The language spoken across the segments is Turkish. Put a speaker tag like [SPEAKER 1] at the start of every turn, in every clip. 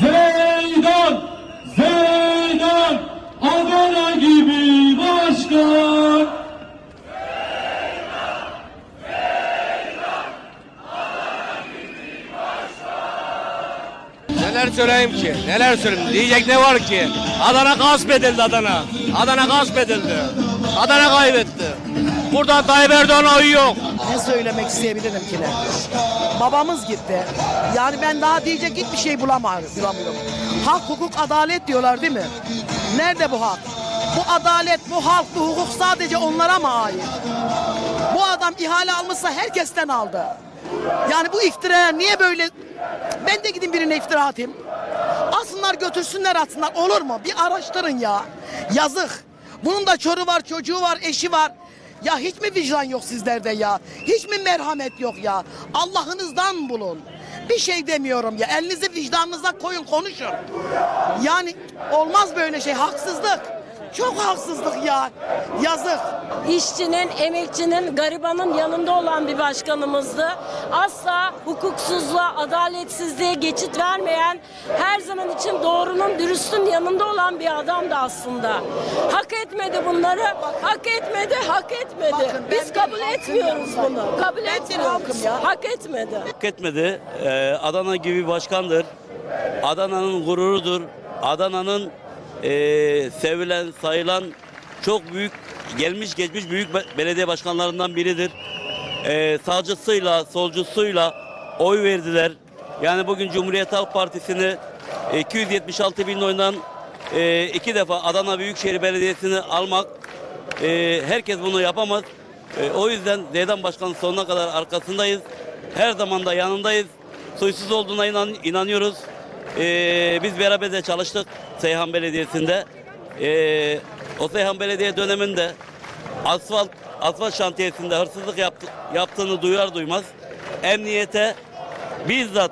[SPEAKER 1] Zeydan, Zeydan, Adana gibi başkan.
[SPEAKER 2] Neler söyleyeyim ki? Neler söyleyeyim? Diyecek ne var ki? Adana gasp edildi Adana. Adana gasp edildi. Adana kaybetti. Burada Tayyip Erdoğan oyu yok.
[SPEAKER 3] Ne söylemek isteyebilirim ki ne? Babamız gitti. Yani ben daha diyecek hiçbir şey bulamıyorum. bulamıyorum. Hak, hukuk, adalet diyorlar değil mi? Nerede bu hak? Bu adalet, bu halk, bu hukuk sadece onlara mı ait? Bu adam ihale almışsa herkesten aldı. Yani bu iftira niye böyle? Ben de gidin birine iftira atayım. Alsınlar götürsünler atsınlar olur mu? Bir araştırın ya. Yazık. Bunun da çoru var, çocuğu var, eşi var. Ya hiç mi vicdan yok sizlerde ya? Hiç mi merhamet yok ya? Allah'ınızdan bulun. Bir şey demiyorum ya. Elinizi vicdanınıza koyun konuşun. Yani olmaz böyle şey. Haksızlık. Çok haksızlık ya. Yazık.
[SPEAKER 4] işçinin, emekçinin, garibanın yanında olan bir başkanımızdı. Asla hukuksuzluğa, adaletsizliğe geçit vermeyen, her zaman için doğrunun, dürüstün yanında olan bir adamdı aslında. Hak etmedi bunları, hak etmedi, hak etmedi.
[SPEAKER 3] Bakın,
[SPEAKER 4] Biz kabul etmiyoruz bunu. Kabul
[SPEAKER 3] Ben
[SPEAKER 4] etmiyoruz.
[SPEAKER 3] ya.
[SPEAKER 4] Hak etmedi.
[SPEAKER 5] hak etmedi. Ee, Adana gibi başkandır. Adana'nın gururudur. Adana'nın ee, sevilen, sayılan çok büyük, gelmiş geçmiş büyük be- belediye başkanlarından biridir. Ee, sağcısıyla, solcusuyla oy verdiler. Yani bugün Cumhuriyet Halk Partisi'ni e, 276 bin oydan e, iki defa Adana Büyükşehir Belediyesi'ni almak e, herkes bunu yapamaz. E, o yüzden Zeydan Başkan'ın sonuna kadar arkasındayız. Her zaman da yanındayız. Suysuz olduğuna inan, inanıyoruz. E, biz beraber de çalıştık Seyhan Belediyesi'nde. E, o Seyhan Belediye döneminde asfalt asfalt şantiyesinde hırsızlık yaptı, yaptığını duyar duymaz emniyete bizzat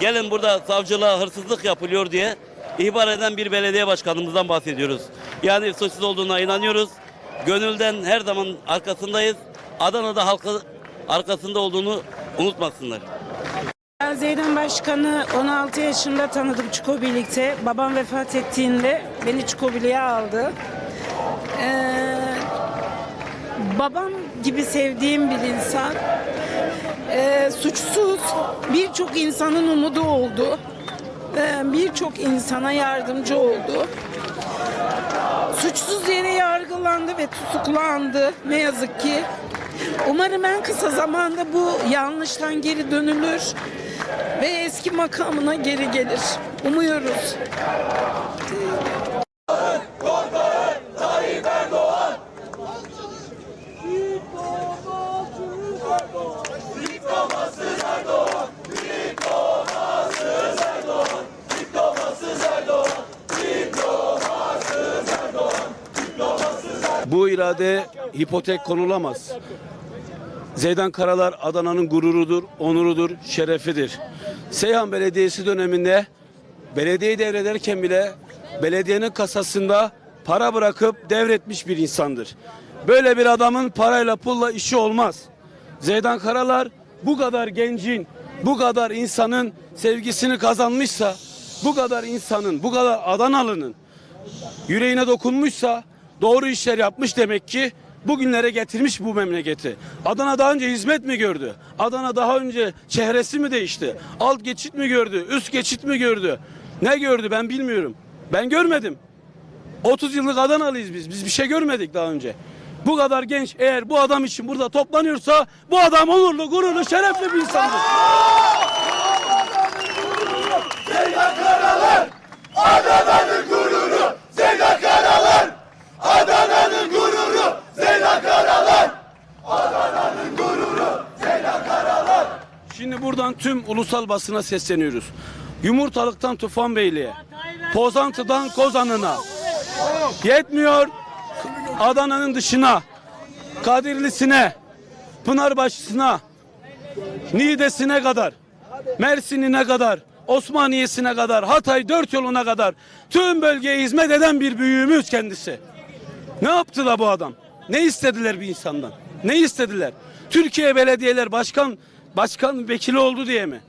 [SPEAKER 5] gelin burada savcılığa hırsızlık yapılıyor diye ihbar eden bir belediye başkanımızdan bahsediyoruz. Yani suçsuz olduğuna inanıyoruz. Gönülden her zaman arkasındayız. Adana'da halkı arkasında olduğunu unutmasınlar.
[SPEAKER 6] Zeydan Başkan'ı 16 yaşında tanıdım Çuko birlikte. Babam vefat ettiğinde beni Çukobili'ye aldı. Ee, babam gibi sevdiğim bir insan. Ee, suçsuz birçok insanın umudu oldu. Ee, birçok insana yardımcı oldu. Suçsuz yere yargılandı ve tutuklandı ne yazık ki. Umarım en kısa zamanda bu yanlıştan geri dönülür ve eski makamına geri gelir. Umuyoruz.
[SPEAKER 7] Bu irade hipotek konulamaz. Zeydan Karalar Adana'nın gururudur, onurudur, şerefidir. Seyhan Belediyesi döneminde belediyeyi devrederken bile belediyenin kasasında para bırakıp devretmiş bir insandır. Böyle bir adamın parayla pulla işi olmaz. Zeydan Karalar bu kadar gencin, bu kadar insanın sevgisini kazanmışsa, bu kadar insanın, bu kadar Adanalı'nın yüreğine dokunmuşsa doğru işler yapmış demek ki bugünlere getirmiş bu memleketi. Adana daha önce hizmet mi gördü? Adana daha önce çehresi mi değişti? Alt geçit mi gördü? Üst geçit mi gördü? Ne gördü ben bilmiyorum. Ben görmedim. 30 yıllık Adanalıyız biz. Biz bir şey görmedik daha önce. Bu kadar genç eğer bu adam için burada toplanıyorsa bu adam onurlu, gururlu, şerefli bir insandır. Şimdi buradan tüm ulusal basına sesleniyoruz. Yumurtalıktan Tufan Beyliğe, Pozantı'dan Kozan'ına, yetmiyor Adana'nın dışına, Kadirlisine, Pınarbaşı'sına, Niğde'sine kadar, Mersin'ine kadar, Osmaniye'sine kadar, Hatay dört yoluna kadar tüm bölgeye hizmet eden bir büyüğümüz kendisi. Ne yaptı da bu adam? Ne istediler bir insandan? Ne istediler? Türkiye Belediyeler Başkan Başkan vekili oldu diye mi?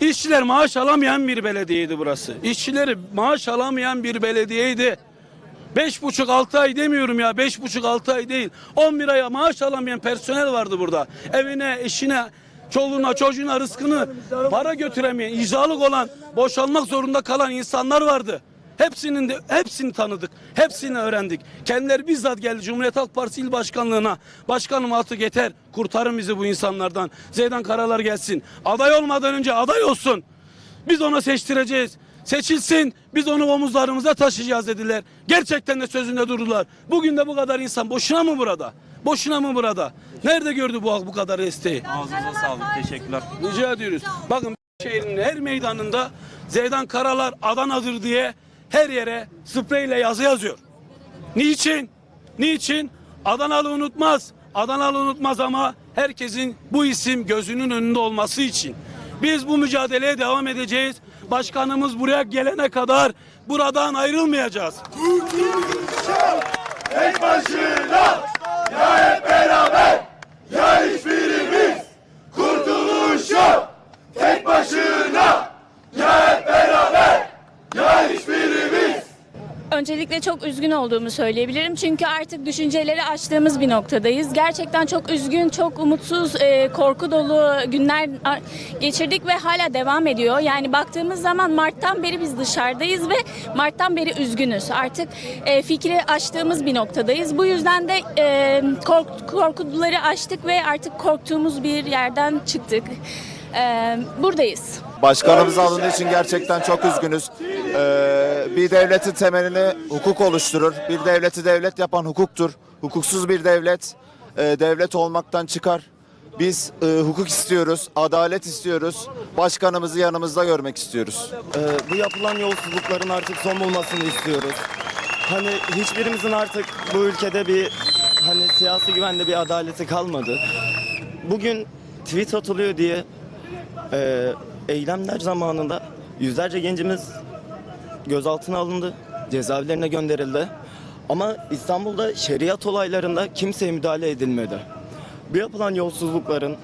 [SPEAKER 7] İşçiler maaş alamayan bir belediyeydi burası. İşçileri maaş alamayan bir belediyeydi. Beş buçuk altı ay demiyorum ya. Beş buçuk altı ay değil. 11 aya maaş alamayan personel vardı burada. Evine, eşine, çoluğuna, çocuğuna, rızkını para götüremeyen, icralık olan, boşalmak zorunda kalan insanlar vardı. Hepsinin de hepsini tanıdık. Hepsini öğrendik. Kendileri bizzat geldi Cumhuriyet Halk Partisi il başkanlığına. Başkanım artık yeter. Kurtarın bizi bu insanlardan. Zeydan Karalar gelsin. Aday olmadan önce aday olsun. Biz ona seçtireceğiz. Seçilsin biz onu omuzlarımıza taşıyacağız dediler. Gerçekten de sözünde durdular. Bugün de bu kadar insan boşuna mı burada? Boşuna mı burada? Nerede gördü bu halk bu kadar desteği?
[SPEAKER 8] Ağzınıza sağlık. Teşekkürler.
[SPEAKER 7] Rica ediyoruz. Bakın şehrinin her meydanında Zeydan Karalar Adana'dır diye her yere spreyle yazı yazıyor. Niçin? Niçin? Adanalı unutmaz. Adanalı unutmaz ama herkesin bu isim gözünün önünde olması için. Biz bu mücadeleye devam edeceğiz. Başkanımız buraya gelene kadar buradan ayrılmayacağız.
[SPEAKER 9] Öncelikle çok üzgün olduğumu söyleyebilirim. Çünkü artık düşünceleri açtığımız bir noktadayız. Gerçekten çok üzgün, çok umutsuz, e, korku dolu günler geçirdik ve hala devam ediyor. Yani baktığımız zaman Mart'tan beri biz dışarıdayız ve Mart'tan beri üzgünüz. Artık e, fikri açtığımız bir noktadayız. Bu yüzden de e, kork- korkuları açtık ve artık korktuğumuz bir yerden çıktık. E, buradayız.
[SPEAKER 10] Başkanımız alındığı için gerçekten çok üzgünüz. Ee, bir devletin temelini hukuk oluşturur. Bir devleti devlet yapan hukuktur. Hukuksuz bir devlet e, devlet olmaktan çıkar. Biz e, hukuk istiyoruz, adalet istiyoruz. Başkanımızı yanımızda görmek istiyoruz.
[SPEAKER 11] Ee, bu yapılan yolsuzlukların artık son bulmasını istiyoruz. Hani hiçbirimizin artık bu ülkede bir hani siyasi güvende bir adaleti kalmadı. Bugün tweet atılıyor diye e, eylemler zamanında yüzlerce gencimiz gözaltına alındı, cezaevlerine gönderildi. Ama İstanbul'da şeriat olaylarında kimseye müdahale edilmedi. Bu yapılan yolsuzlukların,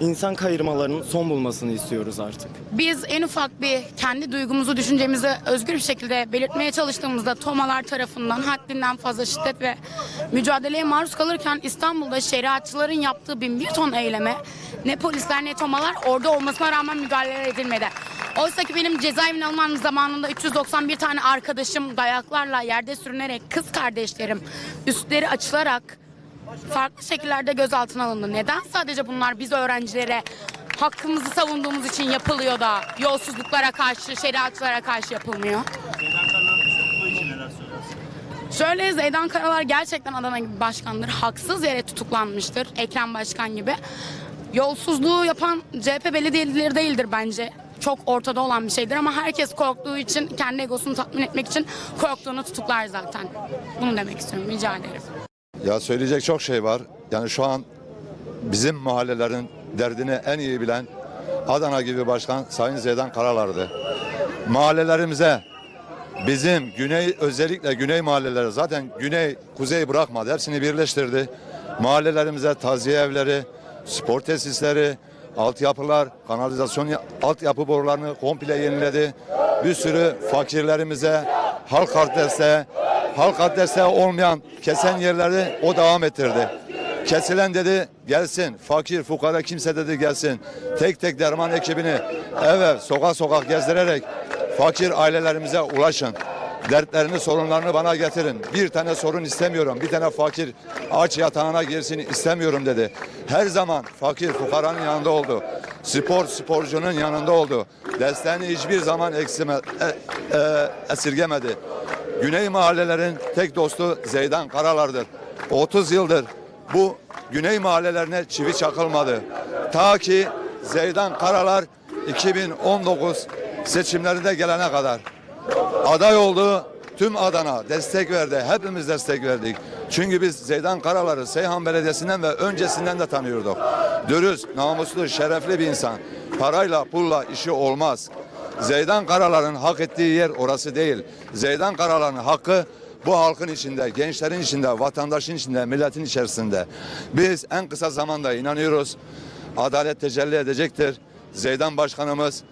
[SPEAKER 11] insan kayırmalarının son bulmasını istiyoruz artık.
[SPEAKER 12] Biz en ufak bir kendi duygumuzu, düşüncemizi özgür bir şekilde belirtmeye çalıştığımızda tomalar tarafından haddinden fazla şiddet ve mücadeleye maruz kalırken İstanbul'da şeriatçıların yaptığı bin bir ton eyleme ne polisler ne tomalar orada olmasına rağmen müdahale edilmedi. Oysa ki benim cezaevine alınmam zamanında 391 tane arkadaşım dayaklarla yerde sürünerek kız kardeşlerim üstleri açılarak farklı şekillerde gözaltına alındı. Neden sadece bunlar biz öğrencilere hakkımızı savunduğumuz için yapılıyor da yolsuzluklara karşı, şeriatçılara karşı yapılmıyor? Şöyle Zeydan Karalar gerçekten Adana başkandır. Haksız yere tutuklanmıştır. Ekrem Başkan gibi. Yolsuzluğu yapan CHP belediyeleri değildir bence. Çok ortada olan bir şeydir ama herkes korktuğu için, kendi egosunu tatmin etmek için korktuğunu tutuklar zaten. Bunu demek istiyorum. Rica ederim.
[SPEAKER 10] Ya söyleyecek çok şey var. Yani şu an bizim mahallelerin derdini en iyi bilen Adana gibi başkan Sayın Zeydan Karalar'dı. Mahallelerimize bizim güney özellikle güney mahalleleri zaten güney kuzey bırakmadı. Hepsini birleştirdi. Mahallelerimize taziye evleri, spor tesisleri, altyapılar, kanalizasyon ya- altyapı borularını komple yeniledi. Bir sürü fakirlerimize halk adrese, halk adrese olmayan kesen yerleri o devam ettirdi. Kesilen dedi gelsin. Fakir, fukara kimse dedi gelsin. Tek tek derman ekibini eve sokak sokak gezdirerek fakir ailelerimize ulaşın. Dertlerini, sorunlarını bana getirin. Bir tane sorun istemiyorum. Bir tane fakir aç yatağına girsin istemiyorum dedi. Her zaman fakir fukaranın yanında oldu. Spor sporcunun yanında oldu. Desteğini hiçbir zaman eksime, e- e- esirgemedi. Güney mahallelerin tek dostu Zeydan Karalar'dır. 30 yıldır bu güney mahallelerine çivi çakılmadı. Ta ki Zeydan Karalar 2019 seçimlerinde gelene kadar aday oldu. Tüm Adana destek verdi. Hepimiz destek verdik. Çünkü biz Zeydan Karalar'ı Seyhan Belediyesi'nden ve öncesinden de tanıyorduk. Dürüst, namuslu, şerefli bir insan. Parayla, pulla işi olmaz. Zeydan Karalar'ın hak ettiği yer orası değil. Zeydan Karalar'ın hakkı bu halkın içinde, gençlerin içinde, vatandaşın içinde, milletin içerisinde. Biz en kısa zamanda inanıyoruz. Adalet tecelli edecektir. Zeydan Başkanımız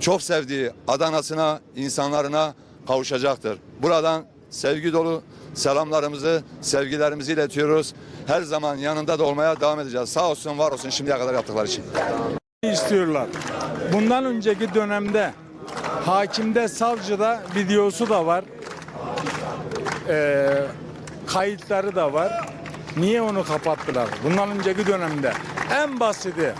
[SPEAKER 10] çok sevdiği Adana'sına, insanlarına kavuşacaktır. Buradan sevgi dolu selamlarımızı, sevgilerimizi iletiyoruz. Her zaman yanında da olmaya devam edeceğiz. Sağ olsun, var olsun şimdiye kadar yaptıkları için.
[SPEAKER 8] istiyorlar. Bundan önceki dönemde hakimde, savcıda videosu da var. Ee, kayıtları da var. Niye onu kapattılar? Bundan önceki dönemde en basiti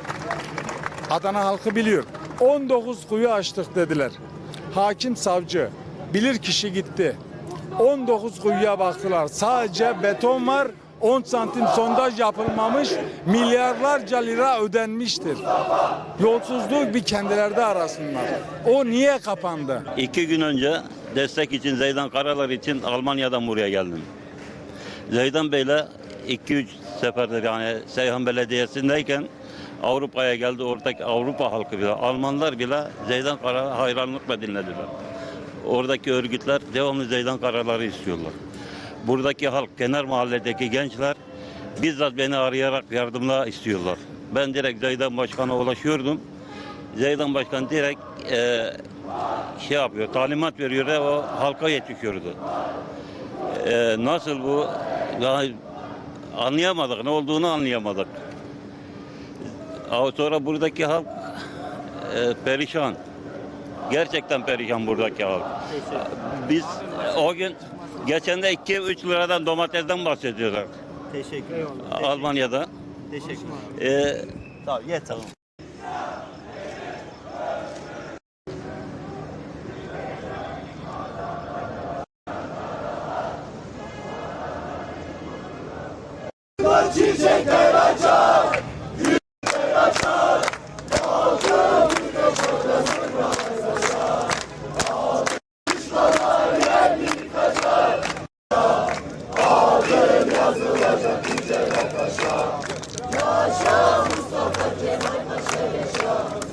[SPEAKER 8] Adana halkı biliyor. 19 kuyu açtık dediler. Hakim savcı bilir kişi gitti. 19 kuyuya baktılar. Sadece beton var. 10 santim sondaj yapılmamış. Milyarlarca lira ödenmiştir. Yolsuzluğu bir kendileri arasınlar. O niye kapandı?
[SPEAKER 13] İki gün önce destek için Zeydan Karalar için Almanya'dan buraya geldim. Zeydan Bey'le 2-3 seferdir yani Seyhan Belediyesi'ndeyken Avrupa'ya geldi. Oradaki Avrupa halkı bile, Almanlar bile Zeydan Kara hayranlıkla dinlediler. Oradaki örgütler devamlı Zeydan Karaları istiyorlar. Buradaki halk, kenar mahalledeki gençler bizzat beni arayarak yardımla istiyorlar. Ben direkt Zeydan Başkan'a ulaşıyordum. Zeydan Başkan direkt e, şey yapıyor, talimat veriyor ve o halka yetişiyordu. E, nasıl bu? Ya, anlayamadık, ne olduğunu anlayamadık. Ama sonra buradaki halk e, perişan. Gerçekten perişan buradaki halk. Biz o gün Geçen de 2-3 liradan domatesden bahsediyorlar.
[SPEAKER 14] Teşekkür ederim.
[SPEAKER 13] Almanya'da.
[SPEAKER 14] Teşekkür
[SPEAKER 13] ederim.
[SPEAKER 14] Ee, tamam yeter. Maçı